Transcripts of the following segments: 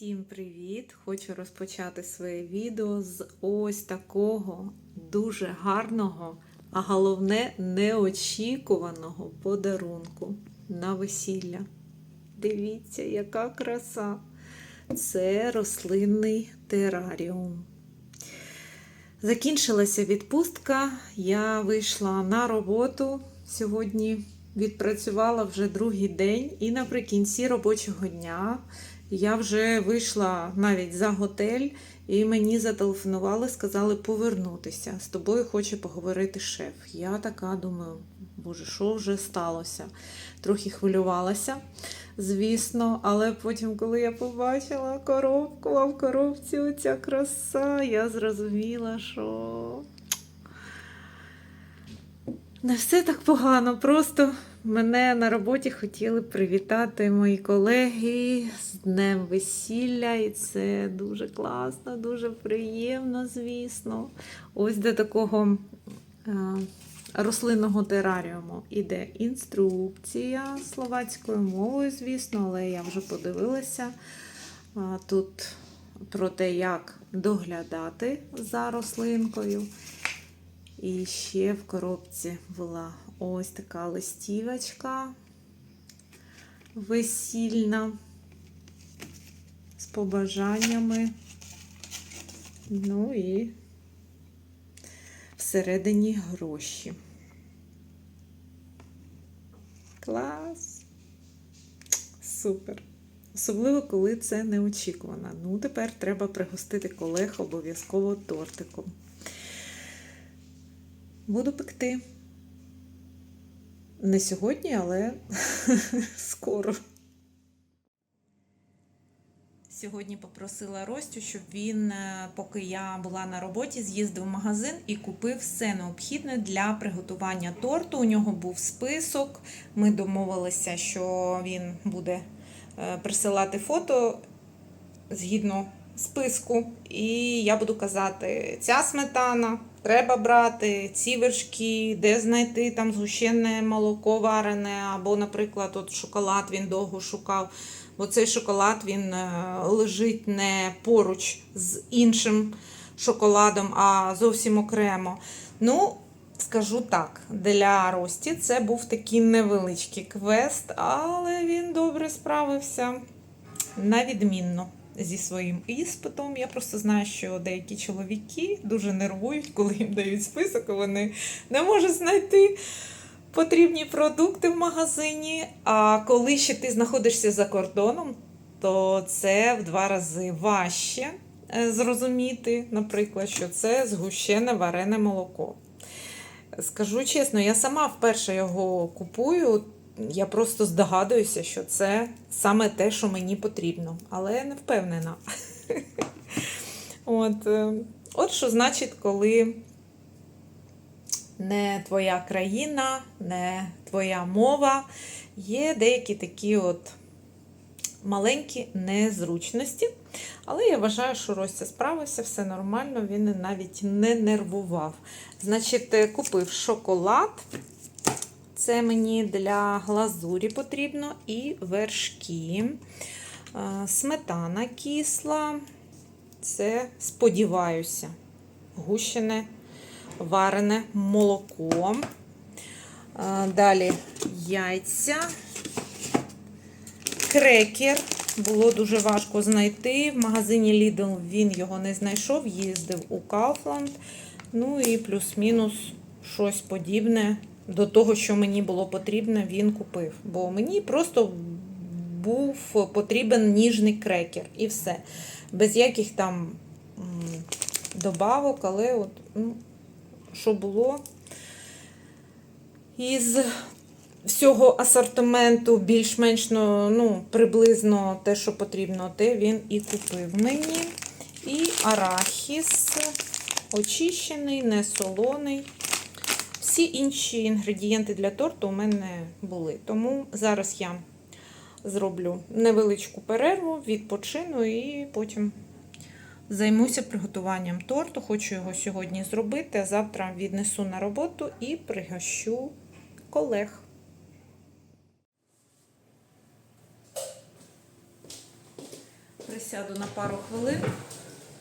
Всім привіт! Хочу розпочати своє відео з ось такого дуже гарного, а головне неочікуваного подарунку на весілля. Дивіться, яка краса! Це рослинний тераріум. Закінчилася відпустка. Я вийшла на роботу сьогодні. Відпрацювала вже другий день, і наприкінці робочого дня я вже вийшла навіть за готель, і мені зателефонували, сказали повернутися. З тобою хоче поговорити шеф. Я така думаю, боже, що вже сталося? Трохи хвилювалася, звісно, але потім, коли я побачила коробку, а в коробці оця краса, я зрозуміла, що не все так погано. Просто мене на роботі хотіли привітати мої колеги з Днем весілля, і це дуже класно, дуже приємно, звісно. Ось до такого е, рослинного тераріуму іде інструкція словацькою мовою, звісно, але я вже подивилася тут про те, як доглядати за рослинкою. І ще в коробці була ось така листівочка весільна з побажаннями. Ну і всередині гроші. Клас! Супер! Особливо, коли це неочікувано. Ну, тепер треба пригостити колег обов'язково тортиком. Буду пекти. Не сьогодні, але скоро. Сьогодні попросила Ростю, щоб він, е, поки я була на роботі, з'їздив в магазин і купив все необхідне для приготування торту. У нього був список. Ми домовилися, що він буде е, присилати фото згідно списку. І я буду казати, ця сметана треба брати, ці вершки, де знайти там згущене молоко варене, або, наприклад, от шоколад він довго шукав. Бо цей шоколад він е, лежить не поруч з іншим шоколадом, а зовсім окремо. Ну, скажу так, для Рості це був такий невеличкий квест, але він добре справився на відмінно зі своїм іспитом. Я просто знаю, що деякі чоловіки дуже нервують, коли їм дають список, і вони не можуть знайти потрібні продукти в магазині. А коли ще ти знаходишся за кордоном, то це в два рази важче е, зрозуміти, наприклад, що це згущене варене молоко. Скажу чесно, я сама вперше його купую. Я просто здогадуюся, що це саме те, що мені потрібно, але не впевнена. От, е, от що значить, коли не твоя країна, не твоя мова, є деякі такі от маленькі незручності. Але я вважаю, що Ростя справився, все нормально, він навіть не нервував. Значить, е, купив шоколад. Це мені для глазурі потрібно і вершки. Сметана кисла. Це, сподіваюся, гущене варене молоко. Далі яйця, крекер. Було дуже важко знайти. В магазині Lidl він його не знайшов, їздив у Kaufland. Ну і плюс-мінус щось подібне до того, що мені було потрібно, він купив. Бо мені просто був потрібен ніжний крекер і все. Без яких там добавок, але от, ну, що було. Із всього асортименту більш-менш ну, ну, приблизно те, що потрібно, те він і купив мені. І арахіс очищений, не солоний. Всі інші інгредієнти для торту у мене були. Тому зараз я зроблю невеличку перерву, відпочину і потім займуся приготуванням торту. Хочу його сьогодні зробити, а завтра віднесу на роботу і пригощу колег. присяду на пару хвилин,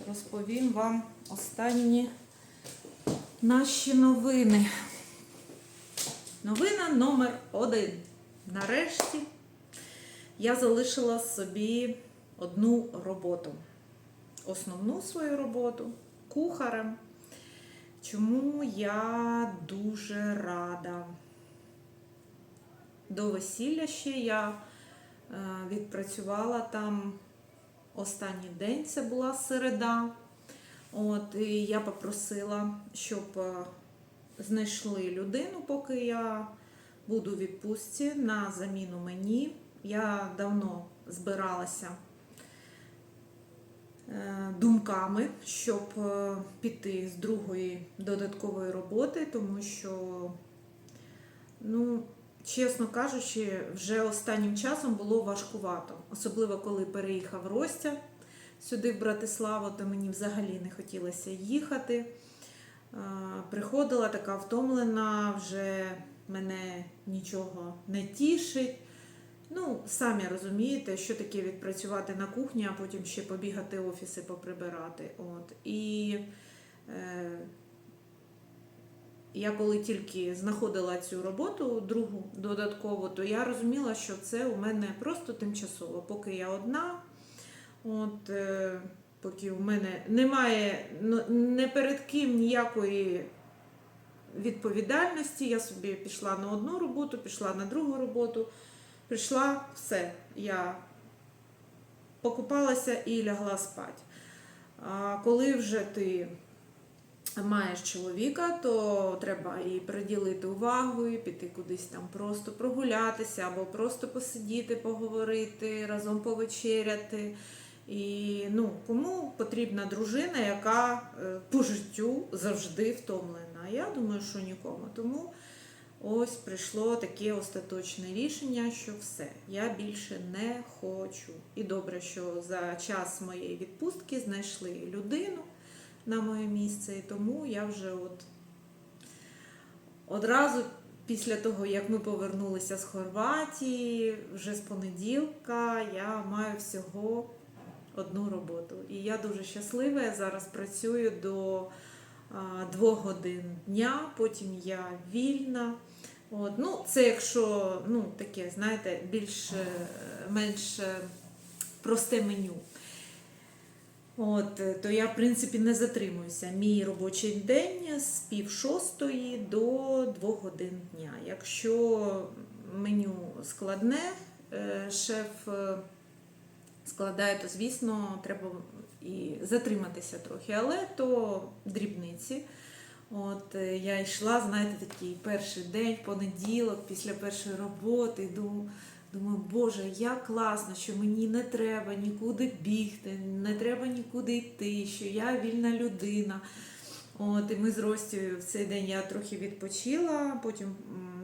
розповім вам останні наші новини. Новина номер один. Нарешті я залишила собі одну роботу. Основну свою роботу кухарем. Чому я дуже рада. До весілля ще я е, відпрацювала там останній день, це була середа. От, і я попросила, щоб е, знайшли людину, поки я буду у відпустці на заміну мені. Я давно збиралася е, думками, щоб е, піти з другої додаткової роботи, тому що, ну, чесно кажучи, вже останнім часом було важкувато, особливо коли переїхав Ростя сюди, в Братиславу, то мені взагалі не хотілося їхати. Е, Приходила така втомлена, вже мене нічого не тішить. Ну, самі розумієте, що таке відпрацювати на кухні, а потім ще побігати офіси поприбирати. От. І е, я коли тільки знаходила цю роботу, другу додатково, то я розуміла, що це у мене просто тимчасово, поки я одна. От, е, поки у мене немає ну, не перед ким ніякої відповідальності, я собі пішла на одну роботу, пішла на другу роботу, прийшла, все, я покупалася і лягла спати. А коли вже ти маєш чоловіка, то треба і приділити увагу, і піти кудись там просто прогулятися, або просто посидіти, поговорити, разом повечеряти. І ну, кому потрібна дружина, яка е, по життю завжди втомлена? Я думаю, що нікому. Тому ось прийшло таке остаточне рішення, що все, я більше не хочу. І добре, що за час моєї відпустки знайшли людину на моє місце, і тому я вже от одразу після того, як ми повернулися з Хорватії, вже з понеділка я маю всього одну роботу. І я дуже щаслива. Я зараз працюю до двох годин дня, потім я вільна. От, ну, це якщо ну, таке, знаєте, більш е, менш е, просте меню. От, е, то я, в принципі, не затримуюся. Мій робочий день з пів шостої до двох годин дня. Якщо меню складне, шеф складає, то, звісно, треба і затриматися трохи, але то дрібниці. От е, я йшла, знаєте, такий перший день, понеділок, після першої роботи, йду. Думаю, Боже, як класно, що мені не треба нікуди бігти, не треба нікуди йти, що я вільна людина. От, і ми з Ростю в цей день я трохи відпочила, потім,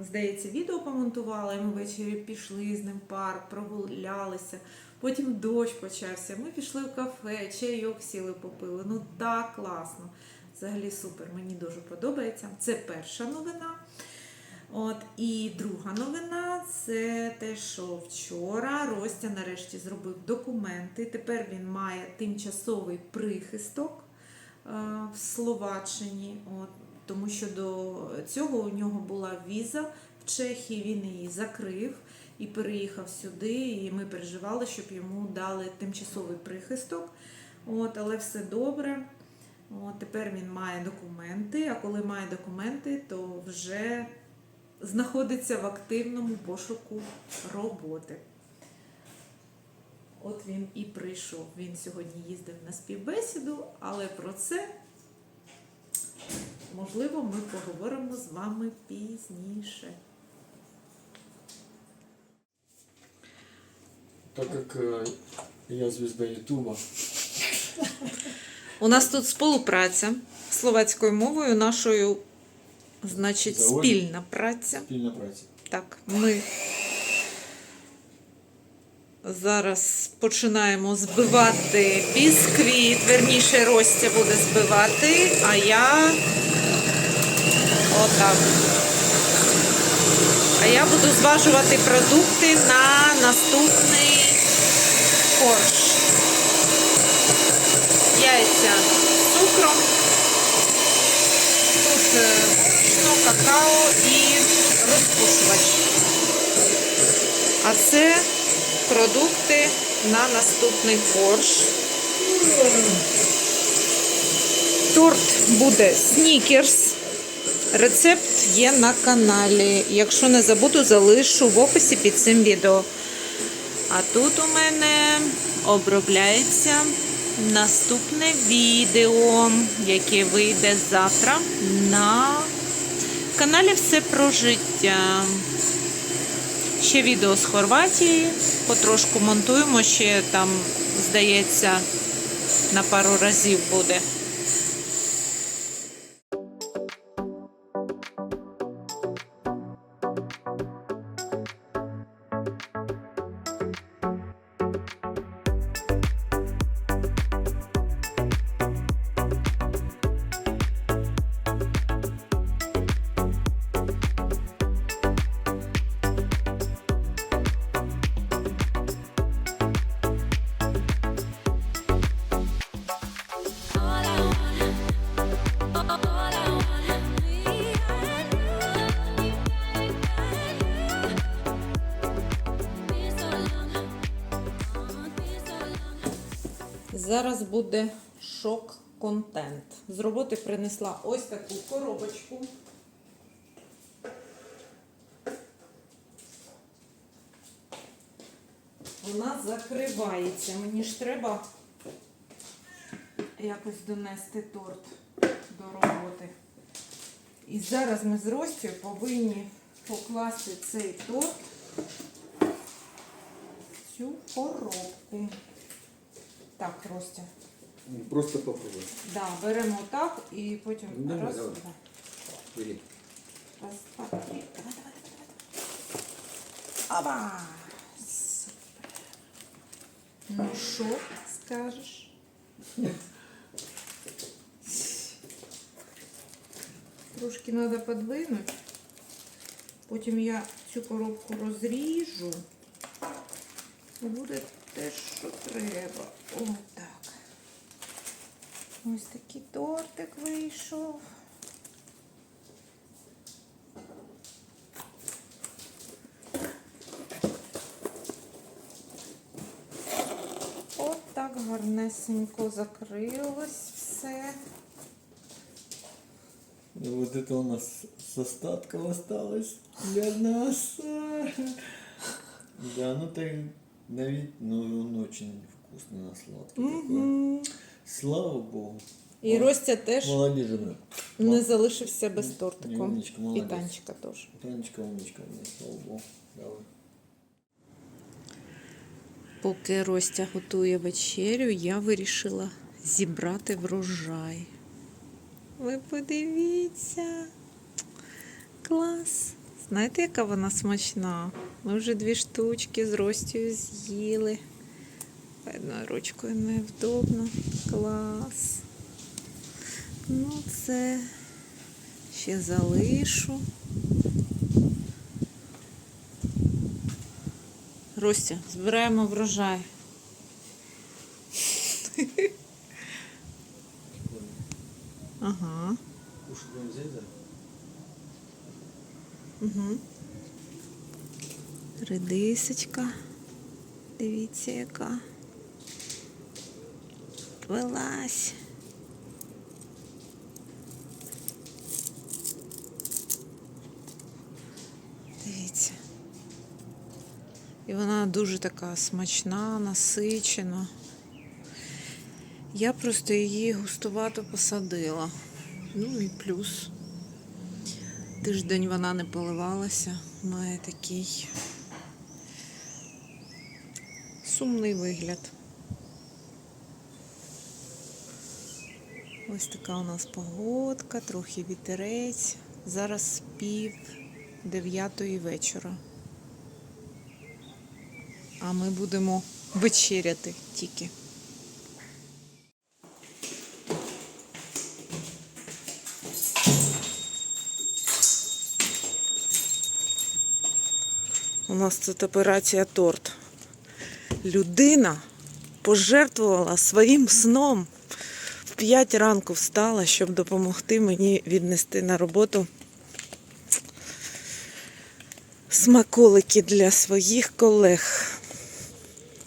здається, відео помонтувала, і ми ввечері пішли з ним в парк, прогулялися. Потім дощ почався. Ми пішли в кафе, чайок сіли, попили. Ну так класно. Взагалі супер, мені дуже подобається. Це перша новина. От, і друга новина це те, що вчора Ростя нарешті зробив документи. Тепер він має тимчасовий прихисток е, в Словаччині. От, тому що до цього у нього була віза в Чехії, він її закрив і переїхав сюди. І ми переживали, щоб йому дали тимчасовий прихисток. От, але все добре. От, тепер він має документи, а коли має документи, то вже знаходиться в активному пошуку роботи. От він і прийшов. Він сьогодні їздив на співбесіду, але про це, можливо, ми поговоримо з вами пізніше. Так как э, я звезда Ютуба, У нас тут співпраця словацькою мовою, нашою, значить, Завод? спільна праця. спільна праця. Так, ми зараз починаємо збивати бісквіт, верніше Ростя буде збивати, а я отак. А я буду зважувати продукти на наступний корж. яйця з цукром. Тут е, борошно, какао і розпушувач. А це продукти на наступний корж. Торт буде снікерс. Рецепт є на каналі. Якщо не забуду, залишу в описі під цим відео. А тут у мене обробляється наступне відео, яке вийде завтра на каналі Все про життя. Ще відео з Хорватії. Потрошку монтуємо, ще там, здається, на пару разів буде. Зараз буде шок-контент. З роботи принесла ось таку коробочку. Вона закривається. Мені ж треба якось донести торт до роботи. І зараз ми з Ростю повинні покласти цей торт в цю коробку. Так, Ростя. Просто попробуй. Да, беремо так і потім Ну, давай, раз, давай. два, Бери. раз, два, три. Давай, давай, давай, давай. Оба! Супер. Ну що скажеш? Трошки треба подвинути. Потім я цю коробку розріжу. Буде те, що треба. Отак. Ось такий тортик вийшов. От так гарнесенько закрилось все. Ну, вот это у нас с остатков осталось для нас. Да, ну так на вид, ну он очень вкусный на сладкий такой. Угу. Слава богу. І Ростя теж Молодец, жена. не залишився без Ні, тортику. умничка, І молодець. танчика теж. Танечка, умничка у меня, слава богу. Давай. Поки Ростя готує вечерю, я вирішила зібрати врожай. Ви подивіться. Клас. Знаєте, яка вона смачна? Ми вже дві штучки з Ростю з'їли. Одною ручкою невдобно. Клас. Ну, це ще залишу. Ростя, збираємо врожай. Ага. Кушать будем здесь, да? Угу. Редисочка. Дивіться, яка. Вилазь. Дивіться. І вона дуже така смачна, насичена. Я просто її густувато посадила. Ну і плюс. Тиждень вона не поливалася, має такий сумний вигляд. Ось така у нас погодка, трохи вітерець. Зараз пів дев'ятої вечора. А ми будемо вечеряти тільки. Нас тут операція торт. Людина пожертвувала своїм сном, В 5 ранку встала, щоб допомогти мені віднести на роботу смаколики для своїх колег.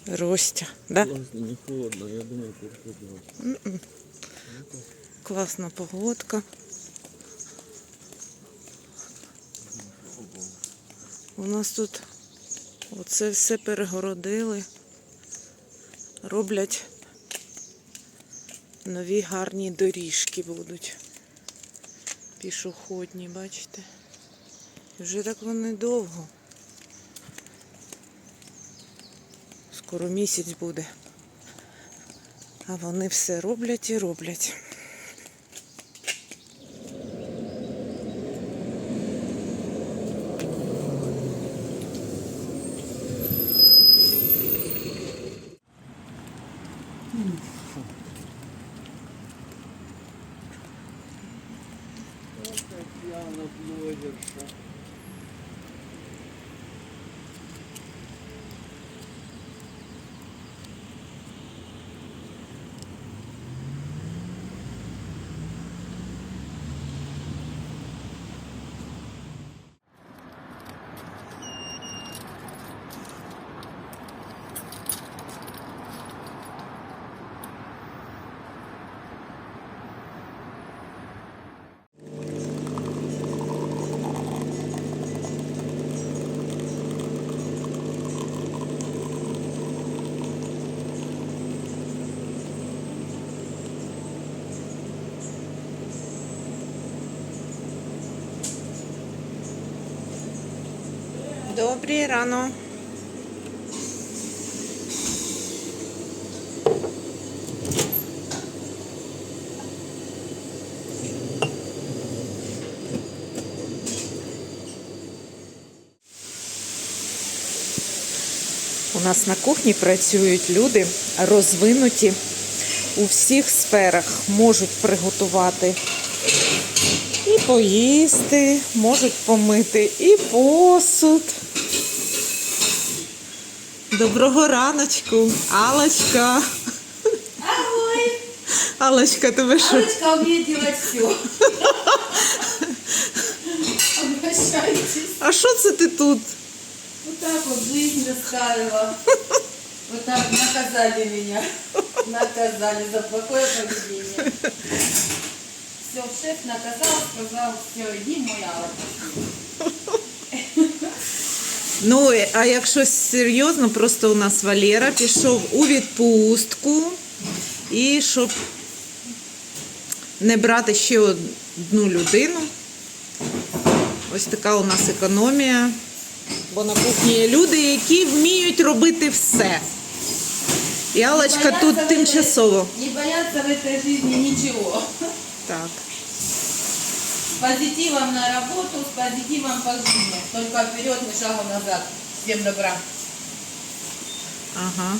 Ростя, да? Не холодно, я думаю, куртку Класна погодка. У нас тут оце все перегородили. Роблять нові гарні доріжки будуть. Пішохідні, бачите? Вже так вони довго. Скоро місяць буде. А вони все роблять і роблять. Блогерша. Добрий рано. У нас на кухні працюють люди розвинуті у всіх сферах, можуть приготувати і поїсти, можуть помити і посуд. Доброго раночку, Алочка. Ой, Алочка, тебе що? Алочка умеет делать все. Обращайтесь. А що це ти тут? Вот так вот жизнь заставила. Вот так наказали меня. Наказали за плохое поведение. Все, шеф наказал, сказал, все, иди мой Алочка. Ну, а якщо серйозно, просто у нас Валера пішов у відпустку. І щоб не брати ще одну людину. Ось така у нас економія. Бо на кухні є люди, які вміють робити все. Бояться тут тимчасово. Не бояться в этой жизни ничего. Так. С позитивом на работу, с позитивом по жизни. Только вперед, ни шагу назад. Всем добра. Ага.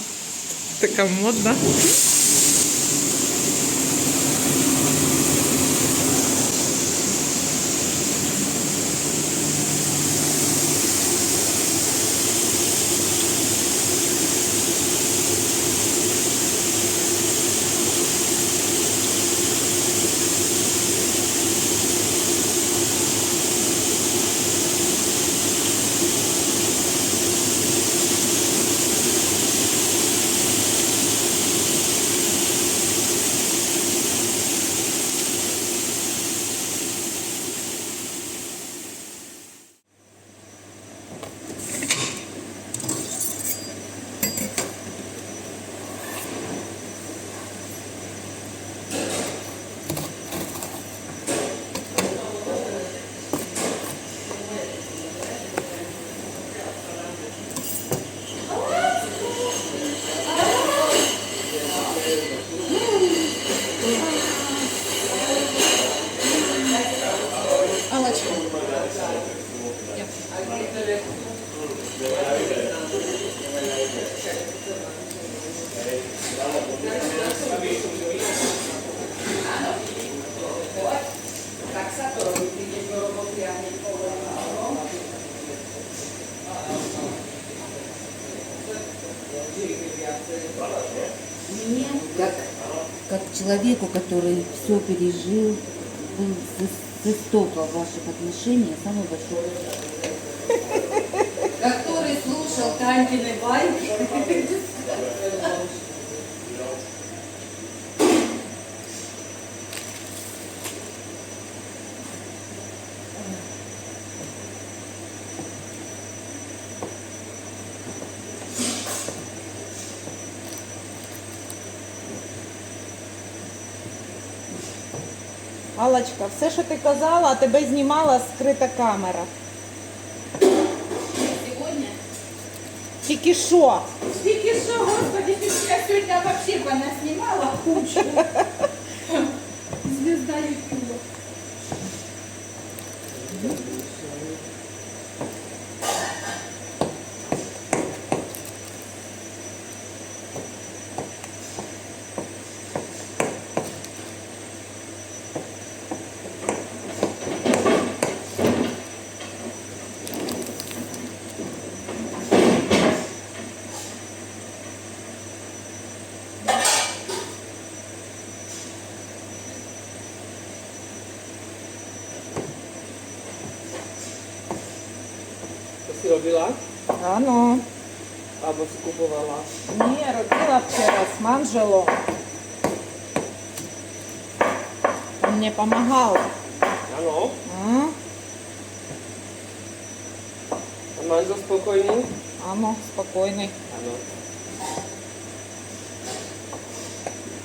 Мне, как, как человеку, который все пережил, был жестоко в ваших отношений самый большой. Слушал Танькины байки. Аллочка, все, що ти казала, тебе знімала скрита камера. Тільки що? Тільки що, господи, я сьогодні вообще вона знімала кучу. Звезда Ютуба. Áno. Alebo si kupovala? Nie, robila včera s manželom. On mne pomáhal. Áno. Hm? A manžel spokojný? Áno, spokojný. Áno.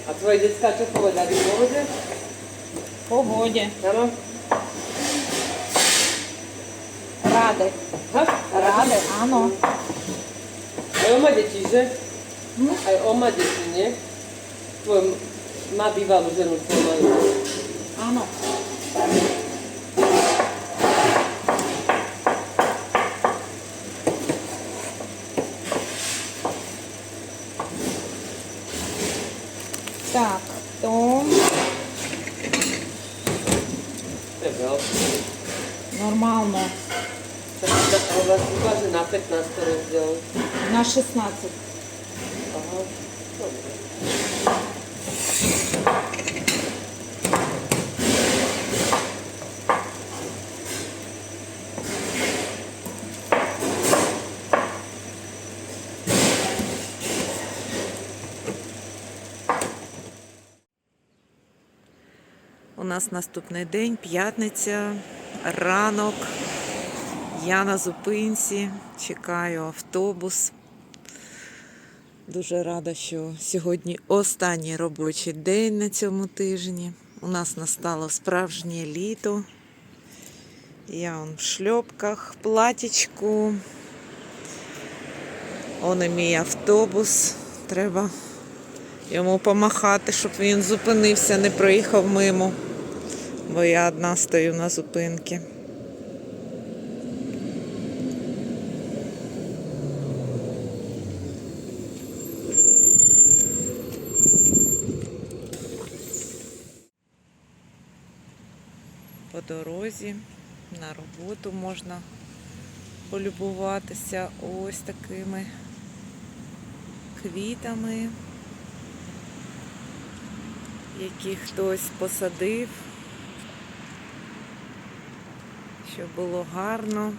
A tvoje detská čo povedali? V pohode? V pohode. Áno? Ráde. Ha? Ráde, áno. Aj on má deti, že? Aj on má deti, nie? Tvoj má bývalú ženu, tvoj manžel. Áno. 16. У нас наступний день, п'ятниця, ранок. Я на зупинці, чекаю автобус. Дуже рада, що сьогодні останній робочий день на цьому тижні. У нас настало справжнє літо. Я он в шльопках, платічку. Он і мій автобус. Треба йому помахати, щоб він зупинився, не проїхав мимо. Бо я одна стою на зупинці. По дорозі на роботу можна полюбуватися ось такими квітами, які хтось посадив, щоб було гарно.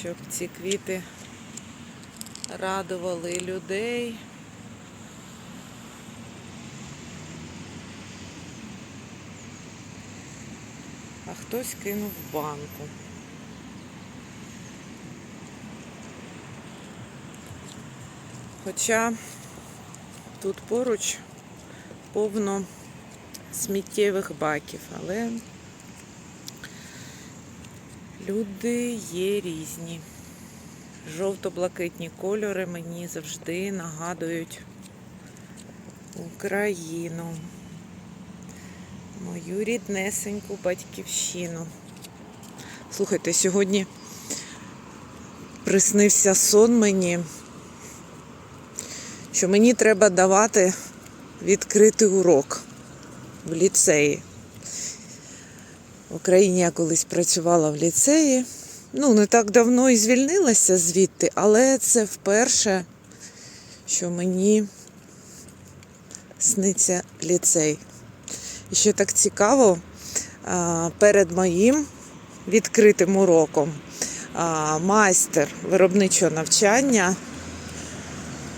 Щоб ці квіти радували людей. А хтось кинув банку. Хоча тут поруч повно сміттєвих баків, але люди є різні. Жовто-блакитні кольори мені завжди нагадують Україну, мою ріднесеньку батьківщину. Слухайте, сьогодні приснився сон мені, що мені треба давати відкритий урок в ліцеї. В Україні я колись працювала в ліцеї, ну, не так давно і звільнилася звідти, але це вперше, що мені сниться ліцей. І що так цікаво, перед моїм відкритим уроком майстер виробничого навчання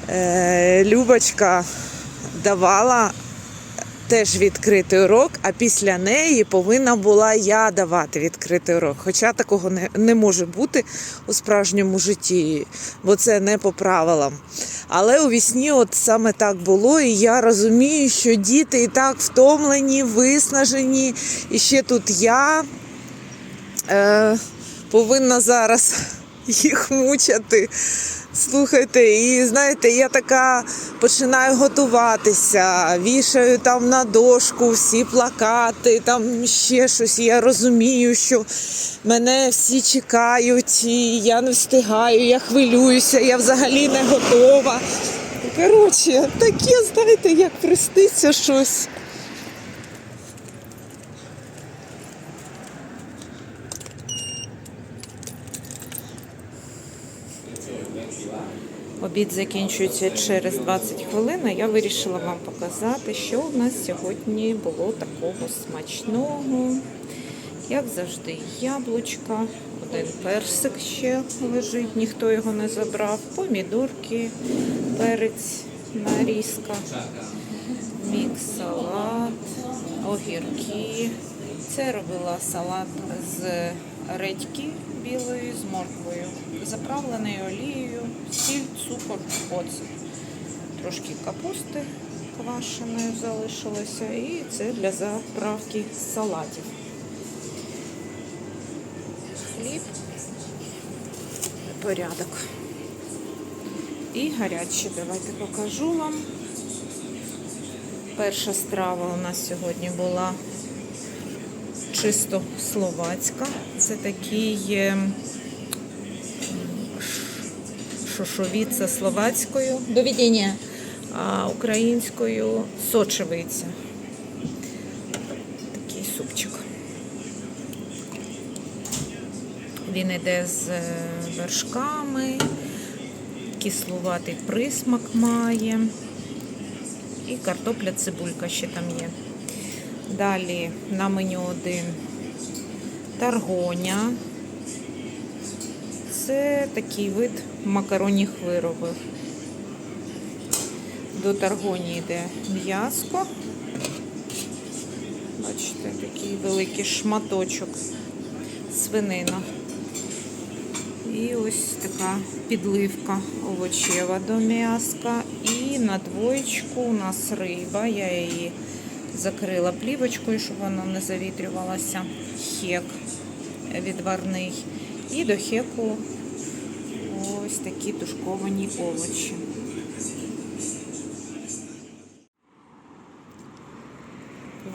е, Любочка давала теж відкритий урок, а після неї повинна була я давати відкритий урок. Хоча такого не, не може бути у справжньому житті, бо це не по правилам. Але у вісні от саме так було, і я розумію, що діти і так втомлені, виснажені, і ще тут я е, повинна зараз їх мучати. Слухайте, і знаєте, я така починаю готуватися, вішаю там на дошку всі плакати, там ще щось. Я розумію, що мене всі чекають, і я не встигаю, я хвилююся, я взагалі не готова. Коротше, таке, знаєте, як присниться щось. Обід закінчується через 20 хвилин. а Я вирішила вам показати, що у нас сьогодні було такого смачного. Як завжди, яблучка, один персик ще лежить, ніхто його не забрав, помідорки, перець, нарізка, мікс салат, огірки. Це робила салат з редьки білої з морквою, заправлений олією, сіль, цукор, оцет. Трошки капусти квашеної залишилося і це для заправки салатів. Хліб, порядок. І гарячі. Давайте покажу вам. Перша страва у нас сьогодні була чисто словацька. Це такий ш- шошовіця словацькою, доведення, а українською сочевиця. Такий супчик. Він іде з е, вершками, кислуватий присмак має. І картопля цибулька ще там є. Далі на меню один таргоня. Це такий вид макаронних виробів. До таргоні йде м'яско. Бачите, такий великий шматочок свинина. І ось така підливка овочева до м'яска. І на двоєчку у нас риба. Я її закрила плівочкою, щоб воно не завітрювалося. Хек відварний. І до хеку ось такі тушковані овочі.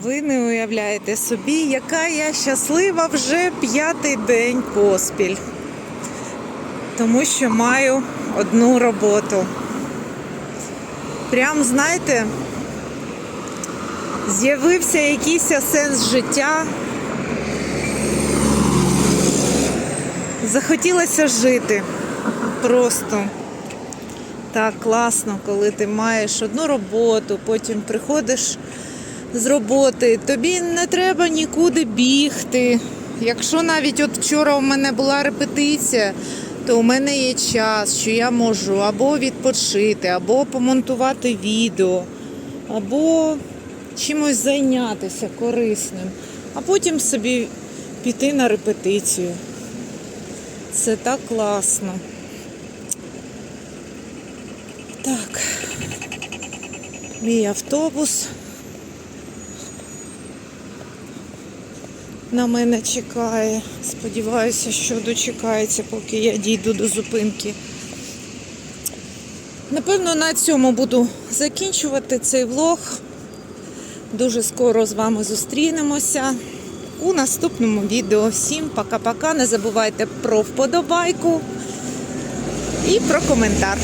Ви не уявляєте собі, яка я щаслива вже п'ятий день поспіль. Тому що маю одну роботу. Прям, знаєте, з'явився якийсь сенс життя. Захотілося жити. Просто так класно, коли ти маєш одну роботу, потім приходиш з роботи, тобі не треба нікуди бігти. Якщо навіть от вчора у мене була репетиція, то у мене є час, що я можу або відпочити, або помонтувати відео, або чимось зайнятися корисним, а потім собі піти на репетицію. Це так класно. Так. Мій автобус. На мене чекає. Сподіваюся, що дочекається, поки я дійду до зупинки. Напевно, на цьому буду закінчувати цей влог. Дуже скоро з вами зустрінемося у наступному відео. Всім пока-пока. Не забувайте про вподобайку і про коментар.